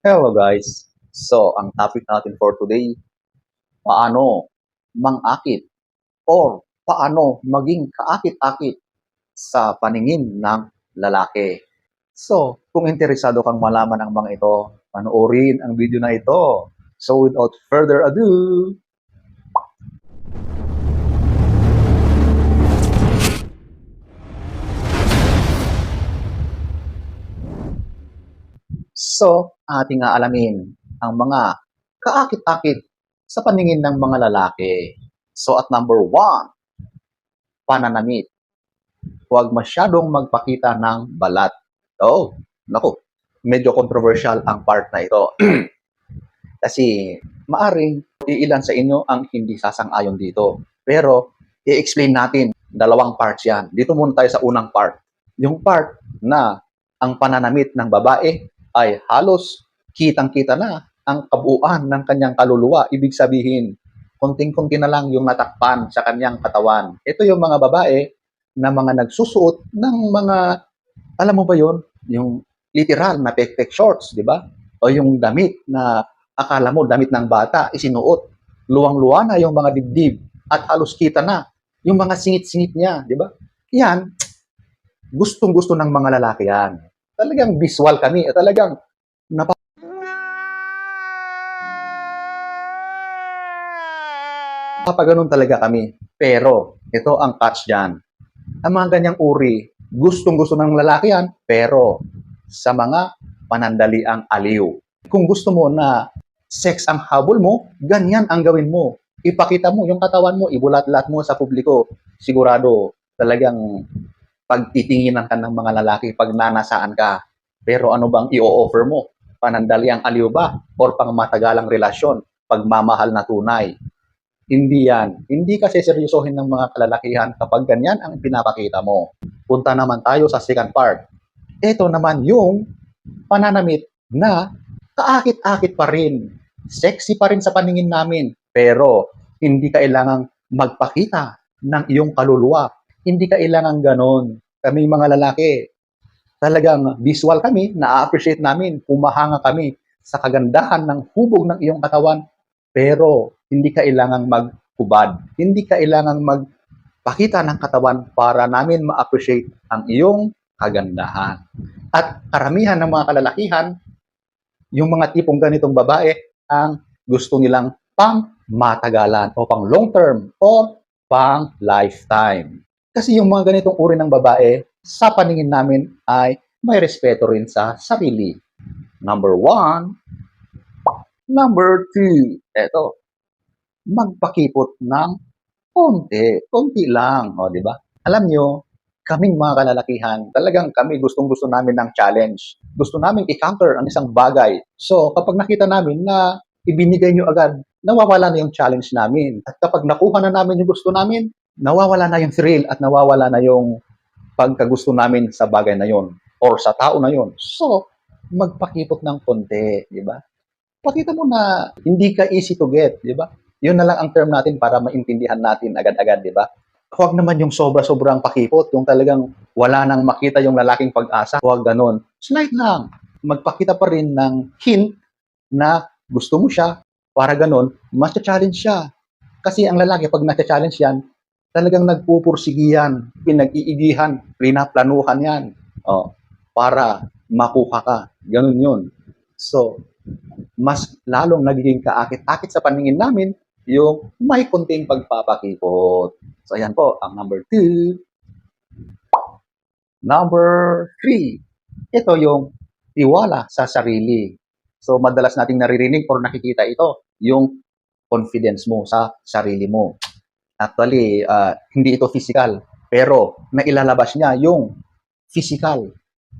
Hello guys. So, ang topic natin for today, paano mangakit or paano maging kaakit-akit sa paningin ng lalaki. So, kung interesado kang malaman ang mga ito, panoorin ang video na ito. So, without further ado, So, ating aalamin ang mga kaakit-akit sa paningin ng mga lalaki. So, at number one, pananamit. Huwag masyadong magpakita ng balat. Oh, naku, medyo controversial ang part na ito. Kasi maaring iilan sa inyo ang hindi sasang-ayon dito. Pero, i-explain natin, dalawang parts yan. Dito muna tayo sa unang part. Yung part na ang pananamit ng babae ay halos kitang-kita na ang kabuuan ng kanyang kaluluwa. Ibig sabihin, konting-konti na lang yung natakpan sa kanyang katawan. Ito yung mga babae na mga nagsusuot ng mga, alam mo ba yon yung literal na pek-pek shorts, di ba? O yung damit na akala mo damit ng bata, isinuot. Luwang-luwa na yung mga dibdib at halos kita na yung mga singit-singit niya, di ba? Yan, gustong-gusto ng mga lalaki yan. Talagang visual kami, talagang napa Papaganon talaga kami. Pero, ito ang catch dyan. Ang mga ganyang uri, gustong-gusto ng lalaki yan, pero sa mga panandaliang aliw. Kung gusto mo na sex ang habol mo, ganyan ang gawin mo. Ipakita mo yung katawan mo, ibulat-lat mo sa publiko. Sigurado, talagang pagtitinginan ka ng mga lalaki pag nanasaan ka. Pero ano bang i-offer mo? Panandaliang aliw ba? Or pang matagalang relasyon? Pagmamahal na tunay? Hindi yan. Hindi kasi seryosohin ng mga kalalakihan kapag ganyan ang pinapakita mo. Punta naman tayo sa second part. Ito naman yung pananamit na kaakit-akit pa rin. Sexy pa rin sa paningin namin. Pero hindi kailangang magpakita ng iyong kaluluwa. Hindi kailangan ganon. Kami mga lalaki, talagang visual kami, na-appreciate namin, pumahanga kami sa kagandahan ng hubog ng iyong katawan pero hindi kailangang maghubad. Hindi kailangang magpakita ng katawan para namin ma-appreciate ang iyong kagandahan. At karamihan ng mga kalalakihan, yung mga tipong ganitong babae, ang gusto nilang pang matagalan o pang long term or pang lifetime. Kasi yung mga ganitong uri ng babae, sa paningin namin ay may respeto rin sa sarili. Number one, Number two, eto, magpakipot ng konti, konti lang, o, di ba? Alam nyo, kaming mga kalalakihan, talagang kami gustong-gusto namin ng challenge. Gusto namin i-counter ang isang bagay. So, kapag nakita namin na ibinigay nyo agad, nawawala na yung challenge namin. At kapag nakuha na namin yung gusto namin, nawawala na yung thrill at nawawala na yung pagkagusto namin sa bagay na yon or sa tao na yon. So, magpakipot ng konti, di ba? pakita mo na hindi ka easy to get, di ba? Yun na lang ang term natin para maintindihan natin agad-agad, di ba? Huwag naman yung sobra-sobrang pakipot, yung talagang wala nang makita yung lalaking pag-asa. Huwag ganun. Slight lang. Magpakita pa rin ng hint na gusto mo siya, para ganun, mas challenge siya. Kasi ang lalaki, pag nasa-challenge yan, talagang nagpupursigi yan, pinag-iigihan, pinaplanuhan yan. Oh, para makuha ka. Ganun yun. So, mas lalong nagiging kaakit-akit sa paningin namin yung may kunting pagpapakipot. So, ayan po, ang number two. Number three, ito yung tiwala sa sarili. So, madalas nating naririnig or nakikita ito, yung confidence mo sa sarili mo. Actually, uh, hindi ito physical, pero nailalabas niya yung physical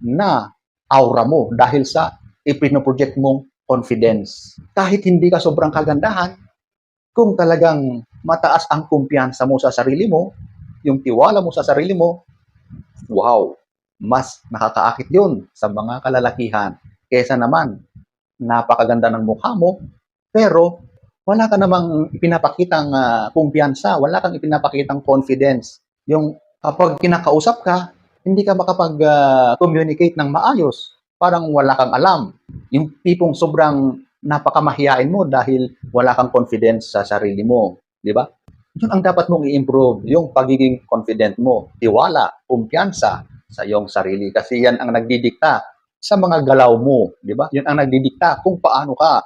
na aura mo dahil sa ipinoproject mong confidence. Kahit hindi ka sobrang kagandahan, kung talagang mataas ang kumpiyansa mo sa sarili mo, yung tiwala mo sa sarili mo, wow, mas nakakaakit yun sa mga kalalakihan. Kesa naman, napakaganda ng mukha mo, pero wala ka namang ipinapakitang uh, kumpiyansa, wala kang ipinapakitang confidence. Yung kapag kinakausap ka, hindi ka makapag-communicate uh, ng maayos parang wala kang alam. Yung tipong sobrang napakamahiyain mo dahil wala kang confidence sa sarili mo. Di ba? Yun ang dapat mong i-improve, yung pagiging confident mo, tiwala, kumpiyansa sa iyong sarili. Kasi yan ang nagdidikta sa mga galaw mo, di ba? Yun ang nagdidikta kung paano ka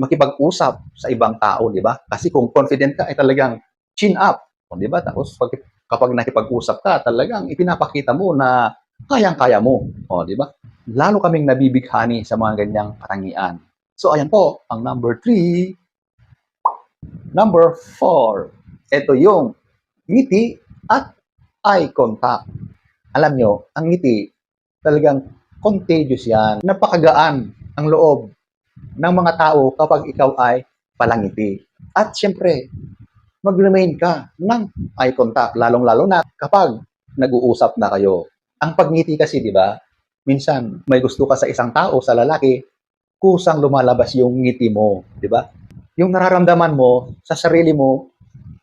makipag-usap sa ibang tao, di ba? Kasi kung confident ka, ay talagang chin up, di ba? Tapos pag, kapag nakipag-usap ka, talagang ipinapakita mo na kayang-kaya mo, o, di ba? Lalo kaming nabibighani sa mga ganyang katangian. So, ayan po, ang number three. Number four, ito yung ngiti at eye contact. Alam nyo, ang ngiti, talagang contagious yan. Napakagaan ang loob ng mga tao kapag ikaw ay palangiti. At syempre, mag-remain ka ng eye contact, lalong-lalo na kapag nag-uusap na kayo. Ang pagngiti kasi, di ba, minsan may gusto ka sa isang tao, sa lalaki, kusang lumalabas yung ngiti mo, di ba? Yung nararamdaman mo sa sarili mo,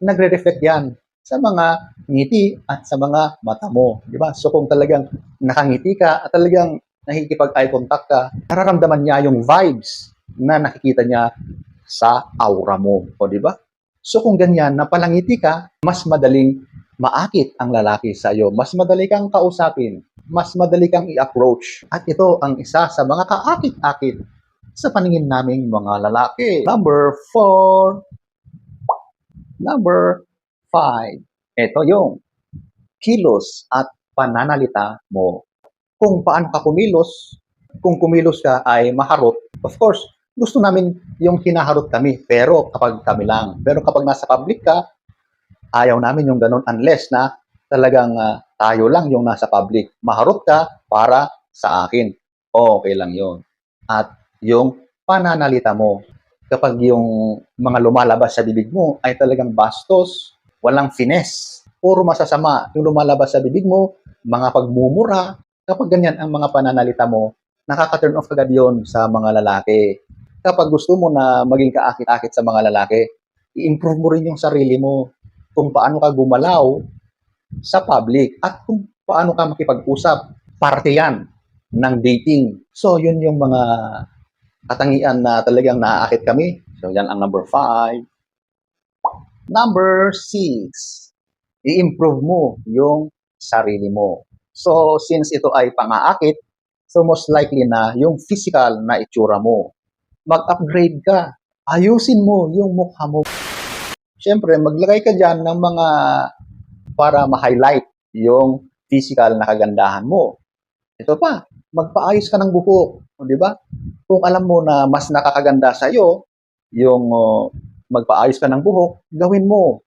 nagre-reflect yan sa mga ngiti at sa mga mata mo, di ba? So kung talagang nakangiti ka at talagang nakikipag-eye contact ka, nararamdaman niya yung vibes na nakikita niya sa aura mo, o di ba? So kung ganyan, napalangiti ka, mas madaling maakit ang lalaki sa iyo. Mas madali kang kausapin. Mas madali kang i-approach. At ito ang isa sa mga kaakit-akit sa paningin naming mga lalaki. Number four. Number five. Ito yung kilos at pananalita mo. Kung paano ka kumilos, kung kumilos ka ay maharot, of course, gusto namin yung hinaharot kami, pero kapag kami lang. Pero kapag nasa public ka, ayaw namin yung ganun unless na talagang ah, tayo lang yung nasa public. Maharot ka para sa akin. Okay lang yon. At yung pananalita mo, kapag yung mga lumalabas sa bibig mo ay talagang bastos, walang finesse, puro masasama yung lumalabas sa bibig mo, mga pagmumura, kapag ganyan ang mga pananalita mo, nakaka-turn off agad yon sa mga lalaki. Kapag gusto mo na maging kaakit-akit sa mga lalaki, i-improve mo rin yung sarili mo kung paano ka gumalaw sa public at kung paano ka makipag-usap. Parte yan ng dating. So, yun yung mga katangian na talagang naaakit kami. So, yan ang number five. Number six, i-improve mo yung sarili mo. So, since ito ay pangaakit, so most likely na yung physical na itsura mo. Mag-upgrade ka. Ayusin mo yung mukha mo. Siyempre, maglagay ka dyan ng mga para ma-highlight yung physical na kagandahan mo. Ito pa, magpaayos ka ng buhok. Di ba? Kung alam mo na mas nakakaganda sa iyo yung uh, magpaayos ka ng buhok, gawin mo.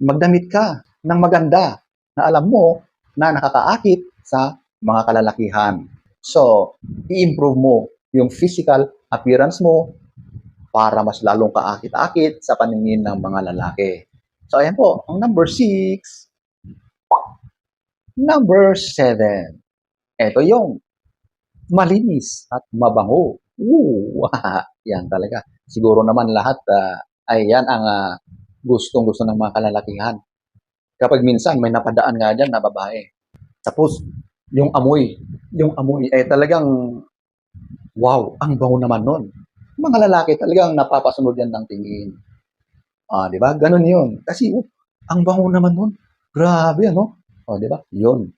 Magdamit ka ng maganda na alam mo na nakakaakit sa mga kalalakihan. So, i-improve mo yung physical appearance mo para mas lalong kaakit-akit sa paningin ng mga lalaki. So, ayan po, ang number six. Number seven. Ito yung malinis at mabango. Ooh, yan talaga. Siguro naman lahat ah, ay yan ang ah, gustong-gusto ng mga kalalakihan. Kapag minsan may napadaan nga dyan na babae. Tapos, yung amoy, yung amoy ay talagang, wow, ang bango naman nun. Mga lalaki talagang napapasunod yan ng tingin. Ah, di ba? Ganun yun. Kasi, oh, ang bango naman nun. Grabe, ano? Oh, di ba? Yun.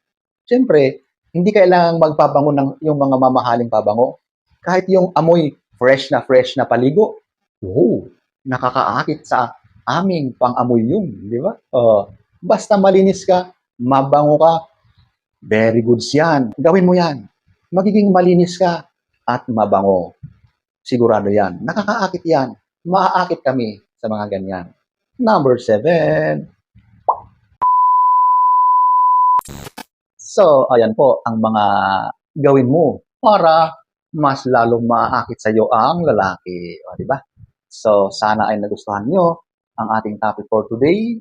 Siyempre, hindi kailangang magpabango ng yung mga mamahaling pabango. Kahit yung amoy fresh na fresh na paligo, wow, nakakaakit sa aming pang-amoy yun, di ba? Oh, basta malinis ka, mabango ka, very good yan. Gawin mo yan. Magiging malinis ka at mabango. Sigurado yan. Nakakaakit yan. Maaakit kami sa mga ganyan. Number seven. So, ayan po ang mga gawin mo para mas lalong maaakit sa iyo ang lalaki. O, di ba? So, sana ay nagustuhan nyo ang ating topic for today.